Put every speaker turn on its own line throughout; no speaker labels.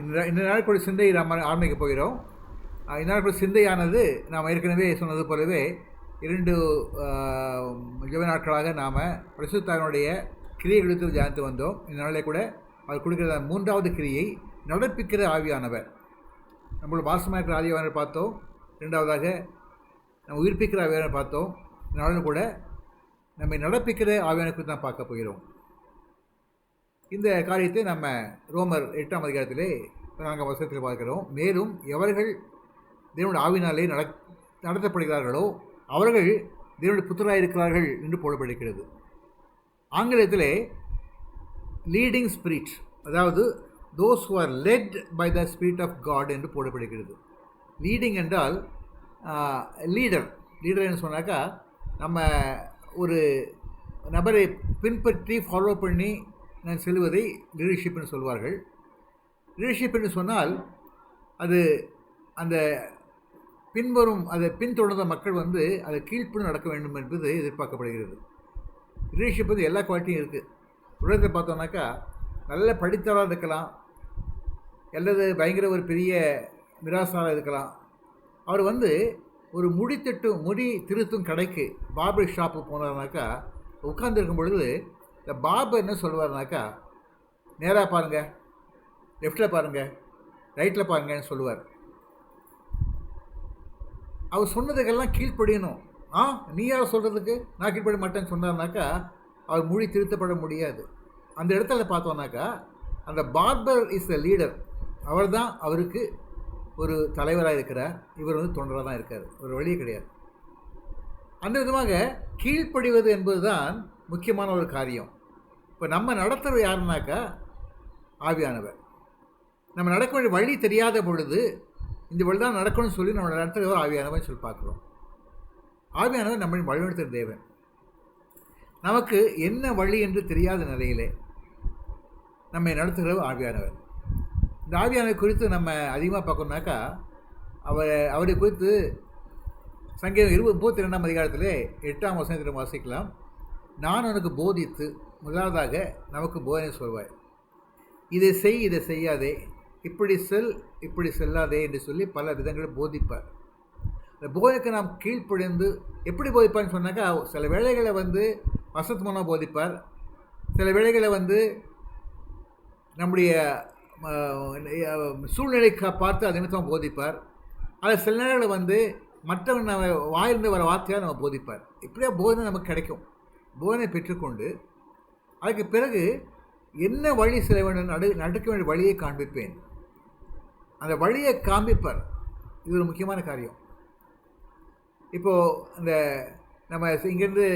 இந்த இந்த நாட்களுடைய சிந்தை நாம் ஆரம்பிக்கப் போகிறோம். இந்த நாட்களுடைய சிந்தையானது நாம் ஏற்கனவே சொன்னது போலவே இரண்டு ஜெப நாட்களாக நாம் பிரசுத்தாவினுடைய கிரியை குறித்து தியானித்து வந்தோம். இந்த நாளில் கூட அவர் கொடுக்கிற மூன்றாவது கிரியை நடப்பிக்கிற ஆவியானவர். நம்மளோட வாசமாக இருக்கிற ஆவியானவர் பார்த்தோம். இரண்டாவதாக நம்ம உயிர்ப்பிக்கிற ஆவியானவர் பார்த்தோம். இந்த நாளில் கூட நம்மை நடப்பிக்கிற ஆவியானவர் குறித்து தான் பார்க்க போகிறோம். இந்த காரியத்தை நம்ம ரோமர் எட்டாம் அதிகாரத்திலே நான்காம் வருஷத்தில் பார்க்கிறோம். மேலும் எவர்கள் தேவனுடைய ஆவினாலே நட நடத்தப்படுகிறார்களோ அவர்கள் தேவனுடைய புத்தராக இருக்கிறார்கள் என்று போடப்படுகிறது ஆங்கிலத்திலே லீடிங் ஸ்பிரிட் அதாவது those who are led by the spirit of God என்று போடப்படுகிறது லீடிங் என்றால் லீடர் லீடர் என்று சொன்னாக்கா நம்ம ஒரு நபரை பின்பற்றி ஃபாலோ பண்ணி நான் செல்வதை லீடர்ஷிப்னு சொல்வார்கள். லீடர்ஷிப் என்று சொன்னால் அது அந்த பின்வரும் அதை பின்தொடர்ந்த மக்கள் வந்து அதை கீழ்ப்படி நடக்க வேண்டும் என்பது எதிர்பார்க்கப்படுகிறது. லீடர்ஷிப் வந்து எல்லா குவாலிட்டியும் இருக்குது உலகத்தை பார்த்தோம்னாக்கா நல்ல படித்தவராக இருக்கலாம். அல்லது பயங்கர ஒரு பெரிய மிராசாராக இருக்கலாம். அவர் வந்து ஒரு முடி முடி திருத்தும் கடைக்கு பார்பர் ஷாப்பு போனார்னாக்கா உட்கார்ந்துருக்கும் பொழுது இந்த பார்பர் என்ன சொல்லுவார்னாக்கா நேராக பாருங்கள் லெஃப்டில் பாருங்கள் ரைட்டில் பாருங்கன்னு சொல்லுவார். அவர் சொன்னதுக்கெல்லாம் கீழ்ப்படியணும். ஆ நீ யார் சொல்கிறதுக்கு நான் கீழ்ப்படி மாட்டேன்னு சொன்னார்னாக்கா அவர் மொழி திருத்தப்பட முடியாது. அந்த இடத்துல பார்த்தோன்னாக்கா அந்த பார்பர் இஸ் த லீடர் அவர் தான் அவருக்கு ஒரு தலைவராக இருக்கிறார். இவர் வந்து தொண்டராக தான் இருக்கார். ஒரு வழியே கிடையாது. அந்த விதமாக கீழ்ப்படிவது என்பது தான் முக்கியமான ஒரு காரியம். இப்போ நம்ம நடத்துகிறது யாருனாக்கா ஆவியானவர். நம்ம நடக்க வேண்டிய வழி தெரியாத பொழுது இந்த வழி தான் நடக்கணும்னு சொல்லி நம்ம நடத்துகிறவர் ஆவியானவன் சொல்லி பார்க்குறோம். ஆவியானவர் நம்ம வழிநடத்துகிற தேவன். நமக்கு என்ன வழி என்று தெரியாத நிலையிலே நம்மை நடத்துகிறவர் ஆவியானவர். இந்த ஆவியானவர் குறித்து நம்ம அதிகமாக பார்க்கணுனாக்கா அவர் அவரை குறித்து சங்கீதம் இருபது முப்பத்தி ரெண்டாம் அதிகாரத்திலே எட்டாம் வசனத்தில் வாசிக்கலாம். நான் உனக்கு போதித்து முதலாவதாக நமக்கு போதனை சொல்வாய். இதை செய் இதை செய்யாதே. இப்படி செல் இப்படி செல்லாதே என்று சொல்லி பல விதங்களில் போதிப்பார். இந்த போதைக்கு நாம் கீழ்ப்படிந்து எப்படி போதிப்பார்னு சொன்னாக்கா சில வேளைகளை வந்து வசத்து மூலம் போதிப்பார். சில வேளைகளை வந்து நம்முடைய அஹ், சூழ்நிலைக்கு பார்த்து அது நிமித்தமாக போதிப்பார். அது சில நேரங்களில் வந்து மற்றவன் நம்ம வாயிலிருந்து வர வார்த்தையாக நம்ம போதிப்பார். இப்படியா போதனை நமக்கு கிடைக்கும். போதனை பெற்றுக்கொண்டு அதுக்கு பிறகு என்ன வழி செல்ல வேண்டும் நடு நடக்க வேண்டிய வழியை காண்பிப்பேன். அந்த வழியை காண்பிப்பார். இது ஒரு முக்கியமான காரியம். இப்போது இந்த நம்ம இங்கேருந்து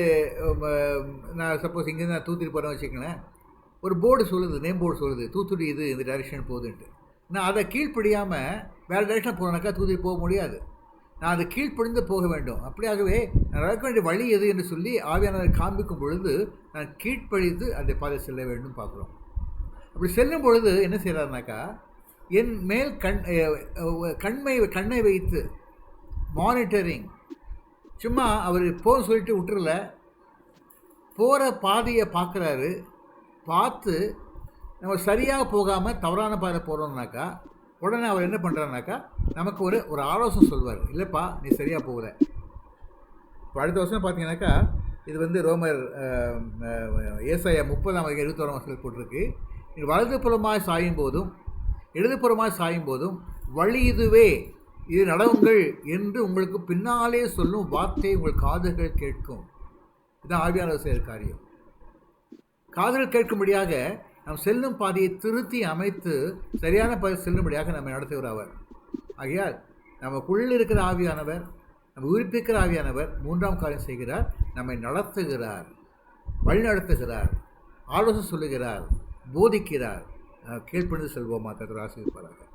நான் சப்போஸ் இங்கேருந்து நான் தூத்துட்டு போகிறேன்னு வச்சுக்கங்களேன். ஒரு போர்டு சொல்லுது நேம் போர்டு சொல்லுது தூத்துடி இது இந்த டைரெக்ஷன் போகுதுன்ட்டு. நான் அதை கீழ்ப்படியாமல் வேறு டைரெக்ஷன் போனேனாக்கா தூத்துட்டு போக முடியாது. நான் அதை கீழ்ப்படிந்து போக வேண்டும். அப்படியாகவே நான் நடக்க வேண்டிய வழி எது என்று சொல்லி ஆவியானவரை காண்பிக்கும் பொழுது நான் கீழ்ப்பழித்து அந்த பாதை செல்ல வேண்டும் பார்க்குறோம். அப்படி செல்லும் பொழுது என்ன செய்கிறாருனாக்கா என் மேல் கண் கண்மை கண்ணை வைத்து மானிட்டரிங் சும்மா அவர் போக சொல்லிட்டு விட்டுறல. போகிற பாதையை பார்க்குறாரு. பார்த்து நம்ம சரியாக போகாமல் தவறான பாதை போகிறோம்னாக்கா உடனே அவர் என்ன பண்ணுறாருனாக்கா நமக்கு ஒரு ஒரு ஆலோசனை சொல்வார். இல்லைப்பா நீ சரியாக போகல. இப்போ அடுத்த வருஷம் பார்த்தீங்கன்னாக்கா இது வந்து ரோமர் ஏசாய முப்பதாம் அதிகம் இருபத்தோராம் வருஷத்தில் போட்டிருக்கு. வலதுபுறமாக சாயும் போதும் இடதுபுறமாக சாயும் போதும் வழி இதுவே இது நடவுங்கள் என்று உங்களுக்கு பின்னாலே சொல்லும் வார்த்தை உங்கள் காதுகள் கேட்கும். இதுதான் ஆவியாளர் செய்கிற காரியம். காதுகள் கேட்கும்படியாக நாம் செல்லும் பாதையை திருத்தி அமைத்து சரியான பாதை செல்லும்படியாக நம்மை நடத்துகிற அவர் ஆகையால் நமக்குள் இருக்கிற ஆவியானவர் நம்ம உயிர்ப்பிக்கிற ஆவியானவர் மூன்றாம் காரியம் செய்கிறார் நம்மை நடத்துகிறார் வழிநடத்துகிறார் ஆலோசனை சொல்லுகிறார் போதிக்கிறார். கீழ்ப்பணிந்து செல்வோமா கத்திர ஆசிரியப்பாளர்கள்